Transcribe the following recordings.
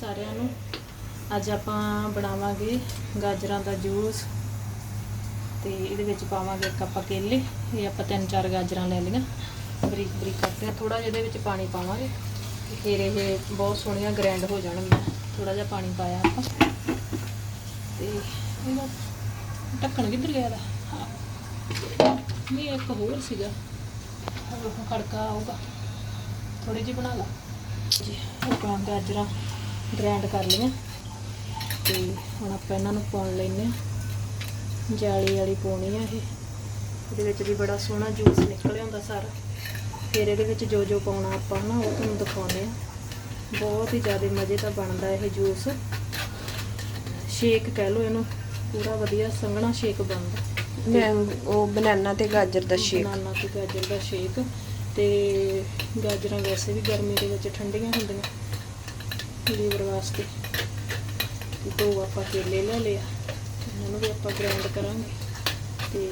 ਸਾਰਿਆਂ ਨੂੰ। ਅੱਜ ਆਪਾਂ ਬਣਾਵਾਂਗੇ ਗਾਜਰਾਂ ਦਾ ਜੂਸ ਤੇ ਇਹਦੇ ਵਿੱਚ ਪਾਵਾਂਗੇ ਇੱਕ ਆਪਾਂ ਕੇਲੇ। ਇਹ ਆਪਾਂ ਤਿੰਨ ਚਾਰ ਗਾਜਰਾਂ ਲੈ ਲਈਆਂ। ਬਰੀਕ ਬਰੀਕ ਕਰਕੇ ਥੋੜਾ ਜਿਹਾ ਇਹਦੇ ਵਿੱਚ ਪਾਣੀ ਪਾਵਾਂਗੇ। ਤੇ ਫਿਰ ਇਹ ਬਹੁਤ ਸੋਹਣੀਆਂ ਗ੍ਰਾਈਂਡ ਹੋ ਜਾਣਗੀਆਂ। ਥੋੜਾ ਜਿਹਾ ਪਾਣੀ ਪਾਇਆ ਆਪਾਂ। ਤੇ ਇਹਦਾ ਢੱਕਣ ਕਿੱਧਰ ਗਿਆ ਦਾ ਨਹੀਂ, ਇੱਕ ਹੋਰ ਸੀਗਾ। ਉਹ ਖੜਕਾ ਆਊਗਾ। ਥੋੜੀ ਜਿਹੀ ਬਣਾ ਲਾ। ਜੀ, ਆਪਾਂ ਗਾਜਰਾਂ ਗ੍ਰਾਈਂਡ ਕਰ ਲਈਆਂ। ਤੇ ਹੁਣ ਆਪਾਂ ਇਹਨਾਂ ਨੂੰ ਪਾਉਣ ਲੈਨੇ ਆ ਜਾਲੀ ਵਾਲੀ ਪਾਉਣੀ ਆ ਇਹ। ਇਹਦੇ ਵਿੱਚ ਵੀ ਬੜਾ ਸੋਹਣਾ ਜੂਸ ਨਿਕਲਿਆ ਹੁੰਦਾ ਸਾਰਾ। ਫਿਰ ਇਹਦੇ ਵਿੱਚ ਜੋ ਜੋ ਪਾਉਣਾ ਆਪਾਂ ਨਾ ਉਹ ਤੁਹਾਨੂੰ ਦਿਖਾਉਂਦੇ ਆ ਬਹੁਤ ਹੀ ਜ਼ਿਆਦਾ ਮਜ਼ੇ ਦਾ ਬਣਦਾ ਇਹ ਜੂਸ ਸ਼ੇਕ ਕਹਿ ਲਓ ਇਹਨੂੰ। ਪੂਰਾ ਵਧੀਆ ਸੰਘਣਾ ਸ਼ੇਕ ਬਣਦਾ। ਮੈਂ ਉਹ ਬਨਾਨਾ ਤੇ ਗਾਜਰ ਦਾ ਸ਼ੇਕ ਬਨਾਨਾ ਤੇ ਗਾਜਰ ਦਾ ਸ਼ੇਕ ਤੇ ਗਾਜਰਾਂ ਵੈਸੇ ਵੀ ਗਰਮੀ ਦੇ ਵਿੱਚ ਠੰਡੀਆਂ ਹੁੰਦੀਆਂ। ਲੀਵਰ ਵਾਸਤੇ। ਦੋ ਆਪਾਂ ਕੇਲੇ ਲੈ ਲਿਆ ਇਹਨਾਂ ਨੂੰ ਵੀ ਆਪਾਂ ਗ੍ਰਾਈਂਡ ਕਰਾਂਗੇ। ਤੇ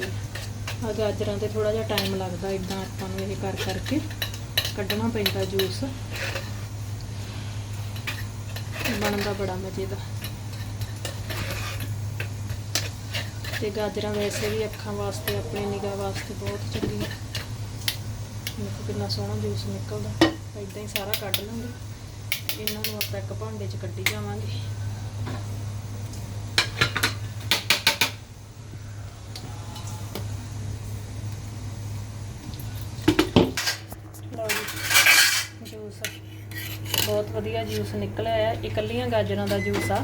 ਆ ਗਾਜਰਾਂ ਤੇ ਥੋੜਾ ਜਿਹਾ ਟਾਈਮ ਲੱਗਦਾ ਇਦਾਂ ਆਪਾਂ ਨੂੰ ਇਹ ਕਰ ਕਰਕੇ ਕੱਢਣਾ ਪੈਂਦਾ ਜੂਸ ਬਣਦਾ ਬੜਾ ਮਜ਼ੇ ਦਾ। ਤੇ ਗਾਜਰਾਂ ਵੈਸੇ ਵੀ ਅੱਖਾਂ ਵਾਸਤੇ, ਆਪਣੀ ਨਿਗਾਹ ਵਾਸਤੇ ਬਹੁਤ ਚੰਗੀਆਂ। ਦੇਖੋ ਕਿੰਨਾ ਸੋਹਣਾ ਜੂਸ ਨਿਕਲਦਾ। ਇਦਾਂ ਹੀ ਸਾਰਾ ਕੱਢ ਲਾਂਗੇ ਇਹਨਾਂ ਨੂੰ ਆਪਾਂ ਇੱਕ ਭਾਂਡੇ 'ਚ ਕੱਢੀ ਜਾਵਾਂਗੇ। ਜੂਸ। ਬਹੁਤ ਵਧੀਆ ਜੂਸ ਨਿਕਲਿਆ ਹੈ ਇਕੱਲੀਆਂ ਗਾਜਰਾਂ ਦਾ ਜੂਸ ਆ।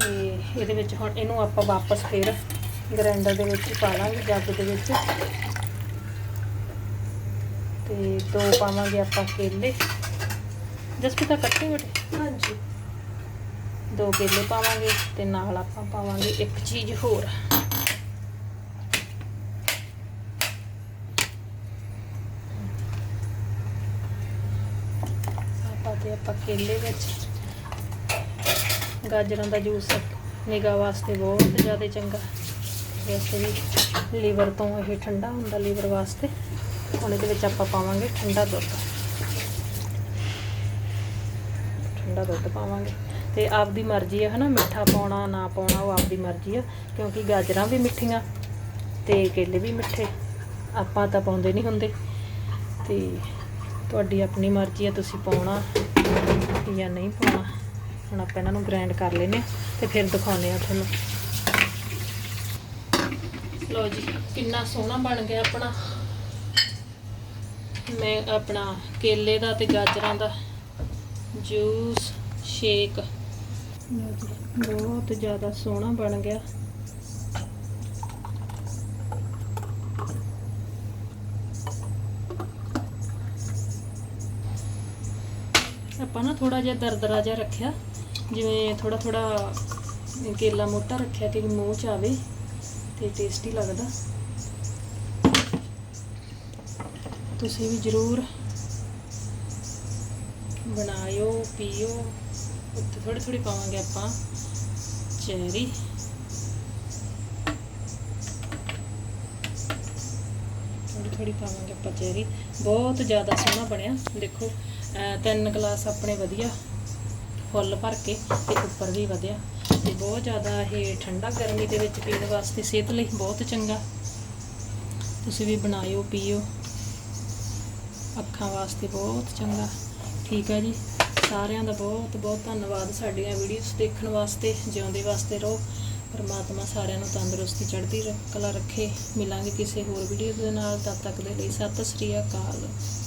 ਤੇ ਇਹਦੇ ਵਿੱਚ ਹੁਣ ਇਹਨੂੰ ਆਪਾਂ ਵਾਪਸ ਫਿਰ ਗ੍ਰਾਈਂਡਰ ਦੇ ਵਿੱਚ ਪਾ ਲਾਂਗੇ ਜੱਗ ਦੇ ਵਿੱਚ। ਤੇ ਦੋ ਪਾਵਾਂਗੇ ਆਪਾਂ ਕੇਲੇ। ਜਸਪਿਤਾ ਕੱਟੇ ਬਟੇ? ਹਾਂਜੀ। ਦੋ ਕੇਲੇ ਪਾਵਾਂਗੇ ਤੇ ਨਾਲ ਆਪਾਂ ਪਾਵਾਂਗੇ ਇੱਕ ਚੀਜ਼ ਹੋਰ। ਆਪਾਂ ਤੇ ਆਪਾਂ ਕੇਲੇ ਵਿੱਚ। ਗਾਜਰਾਂ ਦਾ ਜੂਸ ਨਿਗਾਹ ਵਾਸਤੇ ਬਹੁਤ ਜ਼ਿਆਦਾ ਚੰਗਾ। ਵੈਸੇ ਵੀ ਲੀਵਰ ਤੋਂ ਇਹ ਠੰਡਾ ਹੁੰਦਾ ਲੀਵਰ ਵਾਸਤੇ। ਹੁਣ ਇਹਦੇ ਵਿੱਚ ਆਪਾਂ ਪਾਵਾਂਗੇ ਠੰਡਾ ਦੁੱਧ। ਠੰਡਾ ਦੁੱਧ ਪਾਵਾਂਗੇ। ਤੇ ਆਪਦੀ ਮਰਜ਼ੀ ਆ, ਹਨਾ? ਮਿੱਠਾ ਪਾਉਣਾ, ਨਾ ਪਾਉਣਾ, ਉਹ ਆਪਦੀ ਮਰਜ਼ੀ ਆ, ਕਿਉਂਕਿ ਗਾਜਰਾਂ ਵੀ ਮਿੱਠੀਆਂ ਤੇ ਕੇਲੇ ਵੀ ਮਿੱਠੇ। ਆਪਾਂ ਤਾਂ ਪਾਉਂਦੇ ਨਹੀਂ ਹੁੰਦੇ। ਤੇ ਤੁਹਾਡੀ ਆਪਣੀ ਮਰਜ਼ੀ ਆ, ਤੁਸੀਂ ਪਾਉਣਾ ਜਾਂ ਨਹੀਂ ਪਾਉਣਾ। ਹੁਣ ਆਪਾਂ ਇਹਨਾਂ ਨੂੰ ਗ੍ਰਾਈਂਡ ਕਰ ਲੈਨੇ ਆ ਤੇ ਫਿਰ ਦਿਖਾਉਂਦੇ ਆ ਤੁਹਾਨੂੰ। ਲਓ ਜੀ, ਕਿੰਨਾ ਸੋਹਣਾ ਬਣ ਗਿਆ ਆਪਣਾ। ਮੈਂ ਆਪਣਾ ਕੇਲੇ ਦਾ ਤੇ ਗਾਜਰਾਂ ਦਾ ਜੂਸ, ਸ਼ੇਕ। ਬਹੁਤ ਜ਼ਿਆਦਾ ਸੋਹਣਾ ਬਣ ਗਿਆ। ਆਪਾਂ ਨਾ ਥੋੜਾ ਜਿਹਾ ਦਰਦਰਾ ਜਿਹਾ ਰੱਖਿਆ। ਜਿਵੇਂ ਥੋੜਾ ਥੋੜਾ ਕੇਲਾ ਮੋਟਾ ਰੱਖਿਆ ਕਿ ਮੂੰਹ ਚ ਆਵੇ ਤੇ ਟੇਸਟੀ ਲੱਗਦਾ। ਤੁਸੀਂ ਵੀ ਜ਼ਰੂਰ ਬਣਾਇਓ, ਪੀਓ। ਉੱਤੇ ਥੋੜੀ ਥੋੜੀ ਪਾਵਾਂਗੇ ਆਪਾਂ ਚੈਰੀ। ਥੋੜੀ ਥੋੜੀ ਪਾਵਾਂਗੇ ਆਪਾਂ ਚੈਰੀ। ਬਹੁਤ ਜ਼ਿਆਦਾ ਸੋਹਣਾ ਬਣਿਆ। ਦੇਖੋ ਤਿੰਨ ਗਲਾਸ ਆਪਣੇ ਵਧੀਆ ਫੁੱਲ ਭਰ ਕੇ ਤੇ ਉੱਪਰ ਵੀ ਵਧਿਆ। ਤੇ ਬਹੁਤ ਜ਼ਿਆਦਾ ਇਹ ਠੰਡਾ ਗਰਮੀ ਦੇ ਵਿੱਚ ਪੀਣ ਵਾਸਤੇ ਸਿਹਤ ਲਈ ਬਹੁਤ ਚੰਗਾ। ਤੁਸੀਂ ਵੀ ਬਣਾਇਓ, ਪੀਓ। ਅੱਖਾਂ ਵਾਸਤੇ ਬਹੁਤ ਚੰਗਾ। ਠੀਕ ਹੈ ਜੀ। ਸਾਰਿਆਂ ਦਾ ਬਹੁਤ ਬਹੁਤ ਧੰਨਵਾਦ ਸਾਡੀਆਂ ਵੀਡੀਓਜ਼ ਦੇਖਣ ਵਾਸਤੇ, ਜਿਉਂਦੇ ਵਾਸਤੇ ਰਹੋ। ਪਰਮਾਤਮਾ ਸਾਰਿਆਂ ਨੂੰ ਤੰਦਰੁਸਤੀ ਚੜ੍ਹਦੀ ਕਲਾ ਰੱਖੇ। ਮਿਲਾਂਗੇ ਕਿਸੇ ਹੋਰ ਵੀਡੀਓ ਦੇ ਨਾਲ। ਤਦ ਤੱਕ ਦੇ ਲਈ ਸਤਿ ਸ੍ਰੀ ਅਕਾਲ।